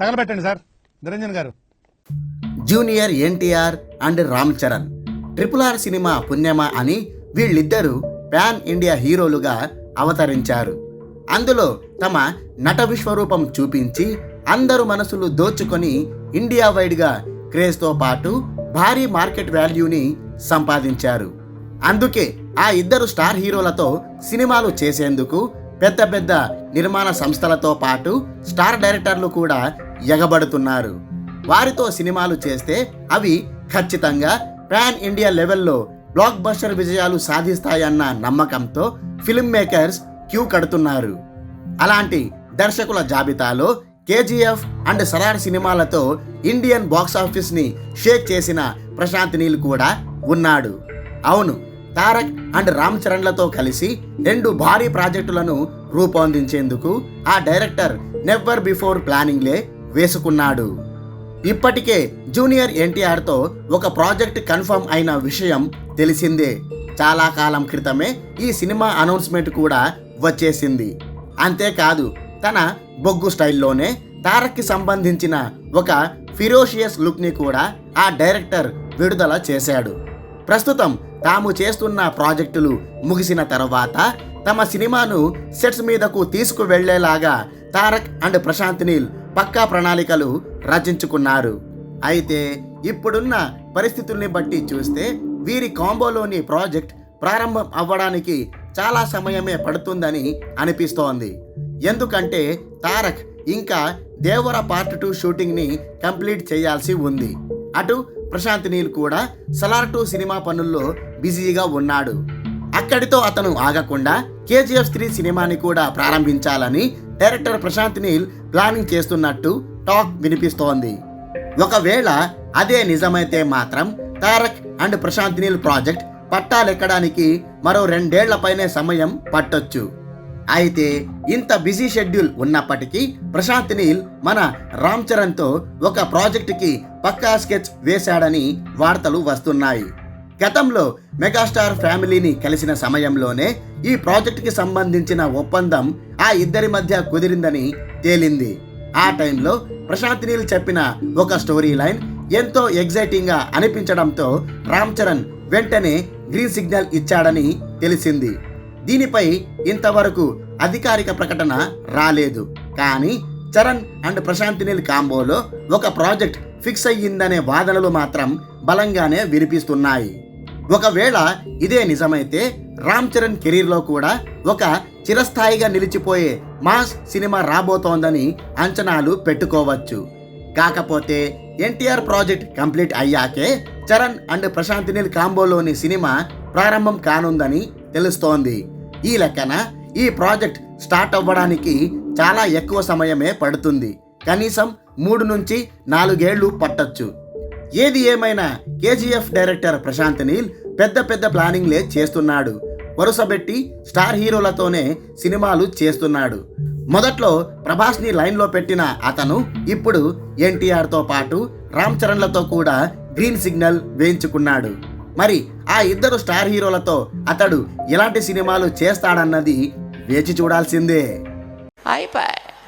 తగలబెట్టండి sir. Niranjan garu. Junior NTR and Ram Charan. Triple R cinema పుణ్యమా అని వీళ్ళిద్దరూ pan India హీరోలుగా అవతరించారు. అందులో తమ నట విశ్వరూపం చూపించి అందరు మనసులు దోచుకొని ఇండియా వైడ్గా క్రేజ్తో పాటు భారీ మార్కెట్ వాల్యూని సంపాదించారు. అందుకే ఆ ఇద్దరు స్టార్ హీరోలతో సినిమాలు చేసేందుకు పెద్ద పెద్ద నిర్మాణ సంస్థలతో పాటు స్టార్ డైరెక్టర్లు కూడా ఎగబడుతున్నారు. వారితో సినిమాలు చేస్తే అవి ఖచ్చితంగా పాన్ ఇండియా లెవెల్లో బ్లాక్ బస్టర్ విజయాలు సాధిస్తాయన్న నమ్మకంతో ఫిల్మ్ మేకర్స్ క్యూ కడుతున్నారు. అలాంటి దర్శకుల జాబితాలో కేజీఎఫ్ అండ్ సరార్ సినిమాలతో ఇండియన్ బాక్స్ షేక్ చేసిన ప్రశాంత్ నీల్ కూడా ఉన్నాడు. అవును తారక్ అండ్ రామ్ చరణ్లతో కలిసి రెండు భారీ ప్రాజెక్టులను రూపొందించేందుకు ఆ డైరెక్టర్ నెవర్ బిఫోర్ ప్లానింగ్లే వేసుకున్నాడు. ఇప్పటికే జూనియర్ ఎన్టీఆర్తో ఒక ప్రాజెక్ట్ కన్ఫర్మ్ అయిన విషయం తెలిసిందే. చాలా కాలం క్రితమే ఈ సినిమా అనౌన్స్మెంట్ కూడా వచ్చేసింది. అంతేకాదు తన బొగ్గు స్టైల్లోనే తారక్కి సంబంధించిన ఒక ఫిరోషియస్ లుక్ని కూడా ఆ డైరెక్టర్ విడుదల చేశాడు. ప్రస్తుతం తాము చేస్తున్న ప్రాజెక్టులు ముగిసిన తర్వాత తమ సినిమాను సెట్స్ మీదకు తీసుకువెళ్ళేలాగా తారక్ అండ్ ప్రశాంత్ నీల్ పక్కా ప్రణాళికలు రచించుకున్నారు. అయితే ఇప్పుడున్న పరిస్థితుల్ని బట్టి చూస్తే వీరి కాంబోలోని ప్రాజెక్ట్ ప్రారంభం అవ్వడానికి చాలా సమయమే పడుతుందని అనిపిస్తోంది. ఎందుకంటే తారక్ ఇంకా దేవర పార్ట్ టూ షూటింగ్ని కంప్లీట్ చేయాల్సి ఉంది. అటు ప్రశాంత్ నీల్ కూడా సలార్ టూ సినిమా పనుల్లో బిజీగా ఉన్నాడు. అక్కడితో అతను ఆగకుండా కేజీఎఫ్ త్రీ సినిమాని కూడా ప్రారంభించాలని డైరెక్టర్ ప్రశాంత్ నీల్ ప్లానింగ్ చేస్తున్నట్టు టాక్ వినిపిస్తోంది. ఒకవేళ అదే నిజమైతే మాత్రం తారక్ అండ్ ప్రశాంత్ నీల్ ప్రాజెక్ట్ పట్టాలెక్కడానికి మరో రెండేళ్ళపైనే సమయం పట్టొచ్చు. అయితే ఇంత బిజీ షెడ్యూల్ ఉన్నప్పటికీ ప్రశాంత్ నీల్ మన రామ్ చరణ్తో ఒక ప్రాజెక్టుకి పక్కా స్కెచ్ వేశాడని వార్తలు వస్తున్నాయి. గతంలో మెగాస్టార్ ఫ్యామిలీని కలిసిన సమయంలోనే ఈ ప్రాజెక్టుకి సంబంధించిన ఒప్పందం ఆ ఇద్దరి మధ్య కుదిరిందని తేలింది. ఆ టైంలో ప్రశాంత్ నీల్ చెప్పిన ఒక స్టోరీ లైన్ ఎంతో ఎగ్జైటింగ్గా అనిపించడంతో రామ్ చరణ్ వెంటనే గ్రీన్ సిగ్నల్ ఇచ్చాడని తెలిసింది. దీనిపై ఇంతవరకు అధికారిక ప్రకటన రాలేదు. కానీ చరణ్ అండ్ ప్రశాంత్ నీల్ కాంబోలో ఒక ప్రాజెక్ట్ ఫిక్స్ అయ్యిందనే వాదనలు మాత్రం బలంగానే వినిపిస్తున్నాయి. ఒకవేళ ఇదే నిజమైతే రామ్ చరణ్ కెరీర్లో కూడా ఒక చిరస్థాయిగా నిలిచిపోయే మాస్ సినిమా రాబోతోందని అంచనాలు పెట్టుకోవచ్చు. కాకపోతే ఎన్టీఆర్ ప్రాజెక్ట్ కంప్లీట్ అయ్యాకే చరణ్ అండ్ ప్రశాంత్ నీల్ కాంబోలోని సినిమా ప్రారంభం కానుందని తెలుస్తోంది. ఈ లెక్కన ఈ ప్రాజెక్ట్ స్టార్ట్ అవ్వడానికి చాలా ఎక్కువ సమయమే పడుతుంది. కనీసం మూడు నుంచి నాలుగేళ్ళు పట్టొచ్చు. ఏది ఏమైనా కేజీఎఫ్ డైరెక్టర్ ప్రశాంత్ నీల్ పెద్ద పెద్ద ప్లానింగ్లే చేస్తున్నాడు. వరుసబెట్టి స్టార్ హీరోలతోనే సినిమాలు చేస్తున్నాడు. మొదట్లో ప్రభాస్ని లైన్లో పెట్టిన అతను ఇప్పుడు ఎన్టీఆర్తో పాటు రామ్ చరణ్లతో కూడా గ్రీన్ సిగ్నల్ వేయించుకున్నాడు. మరి ఆ ఇద్దరు స్టార్ హీరోలతో అతడు ఎలాంటి సినిమాలు చేస్తాడన్నది వేచి చూడాల్సిందే. అయిపోయి.